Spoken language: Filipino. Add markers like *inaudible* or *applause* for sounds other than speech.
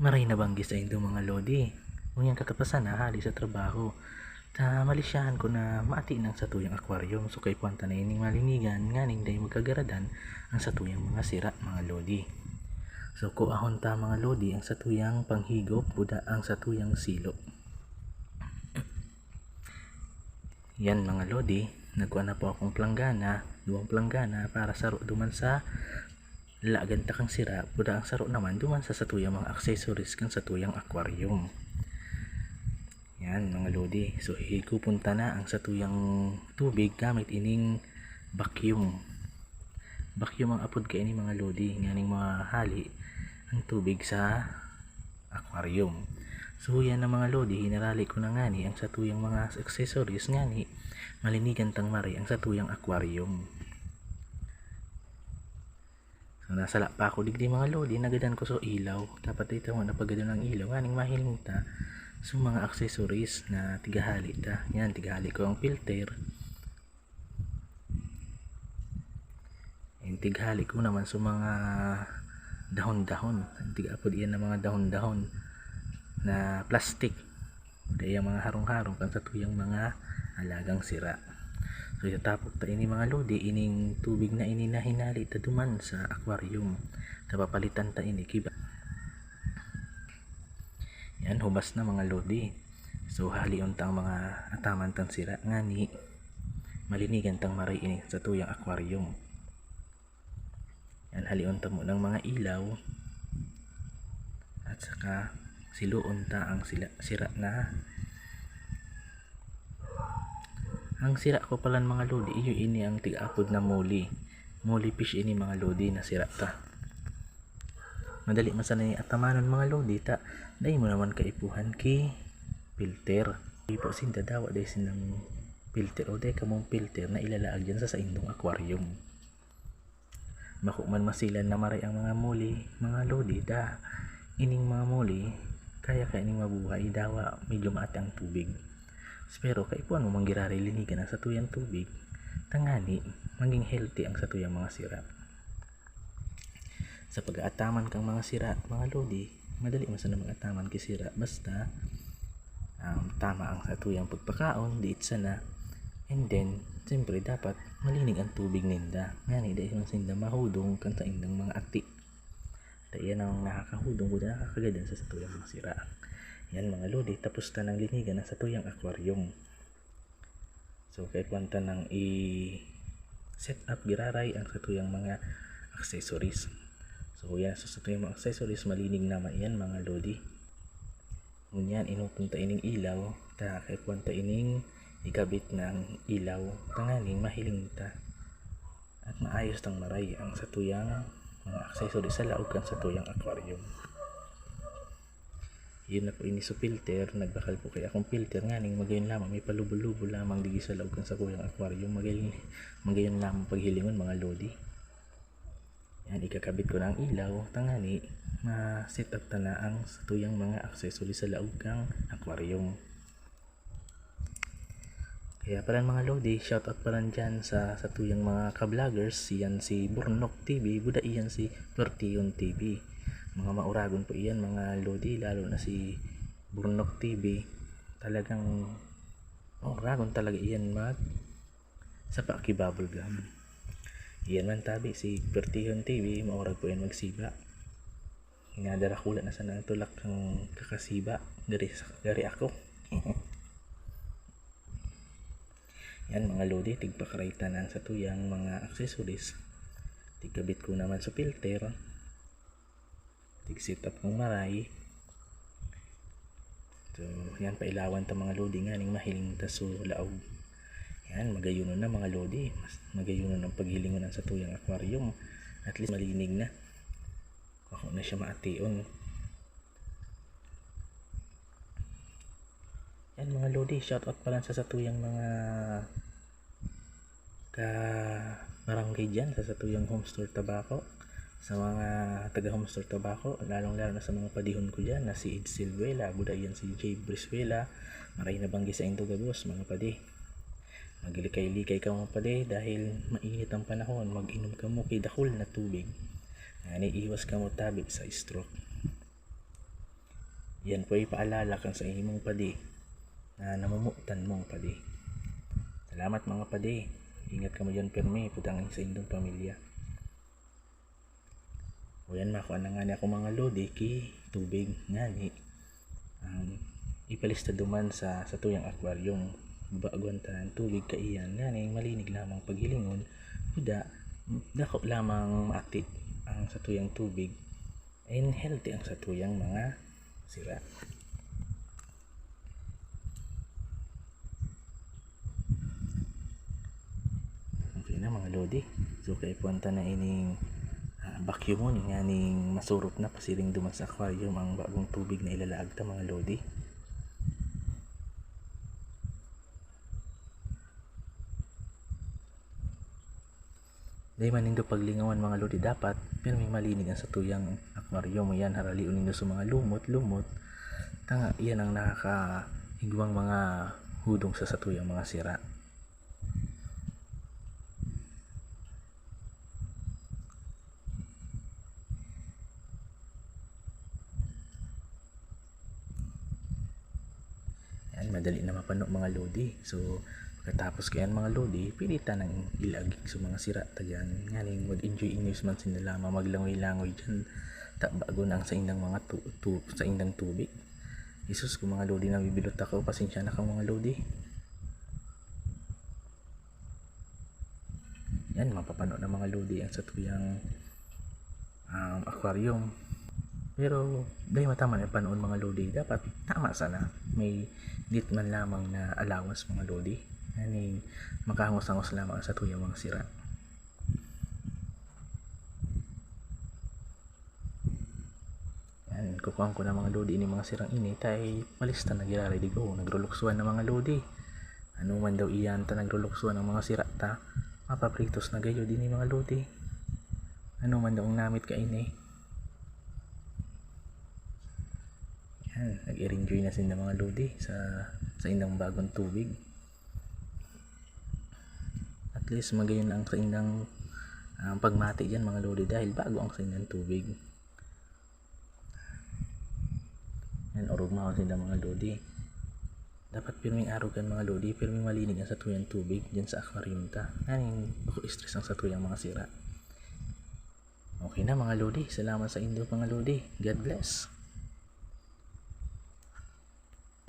Maray na banggi sa indo mga lodi. Unyang katapasan na hali sa trabaho. Ta malisyahan ko na maati nang sa tuyang aquarium. So kay puwanta na ining malinigan nganing day magkagaradan ang sa tuyang mga sira mga lodi. So ko ahon ta mga lodi ang sa tuyang panghigop buda ang sa tuyang silo. Yan mga lodi, nagkuha na po akong planggana, duwang planggana para saro duman sa lagan ta kang sira, buda ang saro naman duman sa satuyang mga accessories kang satuyang aquarium. Yan mga lodi, so higupunta na ang satuyang tubig gamit ining vacuum. Vacuum ang apod kay ini mga lodi, nganing mga hali ang tubig sa aquarium. So yan na mga lodi, hinarali ko na ngani ang satuyang mga accessories ngani malinigan tang mari ang satuyang aquarium. So nasala pa ako digdi mga lodi, nagadan ko so ilaw. Dapat ito mo napagadan ng ilaw, nganing mahiling ta so mga accessories na tigahali ta. Yan, tigahali ko ang filter. Yung tighali ko naman sa mga dahon-dahon. Tigapod iyan ng mga dahon-dahon na plastic kaya mga harong-harong kan sa tuyang mga alagang sira so itapok ta ini mga lodi ining tubig na ini na hinali ta duman sa aquarium. Napapalitan ta ini kiba. Yan hubas na mga lodi. So halion ta ang mga ataman tang sira. Ngani malinigan tang maray ini sa tuyang aquarium. Yan halion ta mo ng mga ilaw. At saka siluon ta ang sila, sira na ang sira ko pala mga lodi iyo ini ang tigapod na muli. Muli fish ini mga lodi na sira ta. Madali masanay atamanon mga lodi ta. Dahil mo naman kaipuhan ki filter. Ipo sinta dawa dahil sinang filter o dahil kamong filter na ilalaag dyan sa sa indong aquarium. Makukman masilan na maray ang mga muli mga lodi da ining mga muli kaya kaya ning mabuhay dawa medyo maati ang tubig pero kay puan mo manggirari linigan ang satuyang tubig. Tangani maging healthy ang satuyang mga sira. Sa pag-aataman kang mga sira mga lodi madali man sa mag-ataman kay sira. Basta um, tama ang satuyang pagpakaon diit sana. And then siyempre dapat malinig ang tubig ninda. Ngani dahil man sinda mahudong kan sa indang mga ati. Dahil yan ang nakakahudong buda nakakagadan sa satuyang mga sira yan mga lodi tapos ta ng linigan ng satuyang aquarium. So kahit kwanta nang i set up giraray ang satuyang mga accessories. So yan sa satuyang mga accessories malinig naman yan mga lodi. Ngunyan inupunta ining ilaw ta kahit kwanta ining ikabit ng ilaw tanganing mahiling ta. At maayos tang maray ang satuyang mga accessories sa laog sa tuyang aquarium yun na po ini so filter. Nagbakal po kay akong filter. Nga ning magayon lamang may palubo-lubo lamang digi sa laog kan sa tuyang aquarium. Magayon magayon lamang paghilingon mga lodi. Yan ikakabit ko na ang ilaw. Tangani ma set up na ang sa tuyang mga accessories sa laog kang aquarium. Kaya pala mga lodi, shoutout pala dyan sa, sa tuyang mga ka-vloggers. Yan si Burnok TV, buda iyan si Pertion TV. Mga mauragon po iyan mga lodi, lalo na si Burnok TV. Talagang mauragon talaga iyan mag sa paki bubblegum. Iyan man tabi si Pertion TV, maurag po iyan magsiba. Inadara kulat na sa natulak ng kakasiba. Dari, dari ako. *laughs* Yan mga lodi, tigpakaraytanan sa tuyang mga accessories. Tigkabit ko naman sa filter. Tig-set up ng maray. So, yan pailawan ta mga lodi nga ning mahiling ta so laog. Yan, magayuno na mga lodi. Mas magayuno ng paghilingon sa tuyang aquarium. At least malinig na. Ako na siya maation. Yan mga lodi, shoutout pala sa satuyang mga ka barangay dyan sa satuyang home store tabako sa mga taga home store tabako lalong lalo na sa mga padihon ko dyan na si Ed Silvela buda yan si Jay Briswela maray na banggi sa Indo Gabos mga padi maglikay-likay ka mga padi dahil mainit ang panahon mag-inom ka mo kay dakul na tubig Ani iwas ka mo tabi sa stroke Yan po ay paalala kang sa imong padi na namumutan mong padi. Salamat mga padi. Ingat ka mo dyan permi, putangin sa indong pamilya. O yan makuha na nga ni ako mga lodi ki tubig nga ni. Um, ipalista duman sa sa tuyang aquarium baguan tanan tubig kaiyan nga ni malinig lamang paghilingon kuda dako lamang maakit ang sa tuyang tubig and healthy ang sa tuyang mga sira. Okay na mga lodi. So kay punta na ining mo nga ning masurot na pasiring duman sa aquarium ang bagong tubig na ilalaag ta mga lodi. Dahil man nindo paglingawan mga lodi dapat pero may malinig ang sa tuyang aquarium yan haraliun nindo sa mga lumot lumot tanga yan ang nakakahigwang mga hudong sa satuyang mga sira. Yan, madali na mapano lodi. So, pagkatapos kayan mga lodi, pilitan ng ilagig sa mga sira tagyan. Nga ning mag-enjoy inyos man sinilama, maglangoy-langoy dyan. Ta bago na ang sa indang mga tu, tu sa indang tubig. Isus ko mga lodi na bibilot ako, pasensya na ka mga lodi. Yan, mapapano na mga lodi ang sa tuyang um, aquarium. Pero dahil matama na panoon mga lodi, dapat tama sana. May dit man lamang na allowance mga lodi. Ani makahangos-angos lamang sa tuyang mga sira. Yan, kukuhan ko na mga lodi ini mga sirang ini tay malista na girari di ko nagruluksuan na mga lodi. Ano man daw iyan ta nagruluksuan ng mga sira ta mapapritos na gayo din mga lodi. Ano man daw ang namit ka ini. Yan, nag-enjoy na sila mga lodi sa sa indang bagong tubig. At least magayon ang sa indang um, pagmati diyan mga lodi dahil bago ang sa indang tubig. Yan, orog mga sila mga lodi. Dapat pirming araw mga lodi, pirming malinig ang sa tuyang tubig diyan sa aquarium ta. Yan, ako stress ang sa tuyang mga sira. Okay na mga lodi, salamat sa indo mga lodi. God bless.